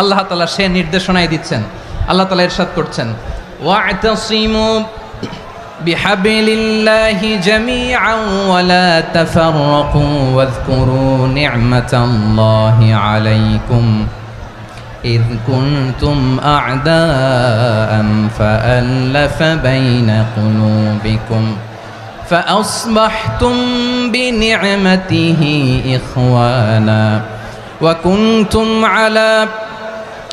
আল্লাহ তালা সে নির্দেশনাই দিচ্ছেন আল্লাহ তালা ইরশাদ করছেন ওয়া'তাসিমু بحبل الله جميعا ولا تفرقوا واذكروا نعمة الله عليكم إذ كنتم أعداء فألف بين قلوبكم فأصبحتم بنعمته إخوانا وكنتم على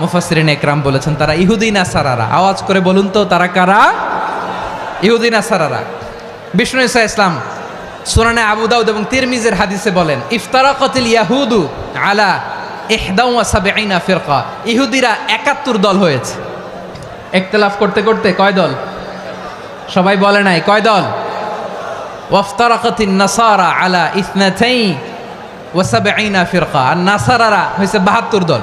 মুফাসসিরিন একরাম বলেছেন, তারা ইহুদিন আসারারা আওয়াজ করে বলুন তো, তারা কারা? ইহুদিন আসারারা বিষ্ণু ইসা ইসলাম সুরানে আবু দাউদ এবং তিরমিজের হাদিসে বলেন, ইফতারাকাতিল ইয়াহুদু আলা ওয়া সাবঈনা ফিরকা। ইহুদিরা 71 দল হয়েছে। ইখতিলাফ করতে করতে কয় দল? সবাই বলে নাই, কয় দল? ওয়াফতারাকাতিন নাসারা আলা ইসনাতাই ওয়া সাবঈনা ফিরকা। আর নাসারারা হয়েছে 72 দল।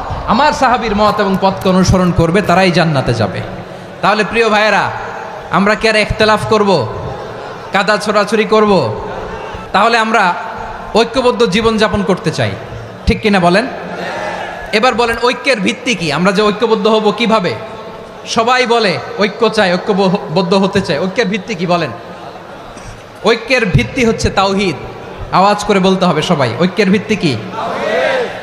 আমার সাহাবীর মত এবং পথকে অনুসরণ করবে, তারাই জান্নাতে যাবে। তাহলে প্রিয় ভাইয়েরা, আমরা কি আর একতলাফ করব? কাদা ছোড়াছুরি করব? তাহলে আমরা ঐক্যবদ্ধ জীবনযাপন করতে চাই। ঠিক কিনা বলেন? এবার বলেন, ঐক্যের ভিত্তি কি? আমরা যে ঐক্যবদ্ধ হব কীভাবে? সবাই বলে, ঐক্য চায় ঐক্যবদ্ধ হতে চায় ঐক্যের ভিত্তি কি বলেন? ঐক্যের ভিত্তি হচ্ছে তাওহিদ। আওয়াজ করে বলতে হবে সবাই, ঐক্যের ভিত্তি কি?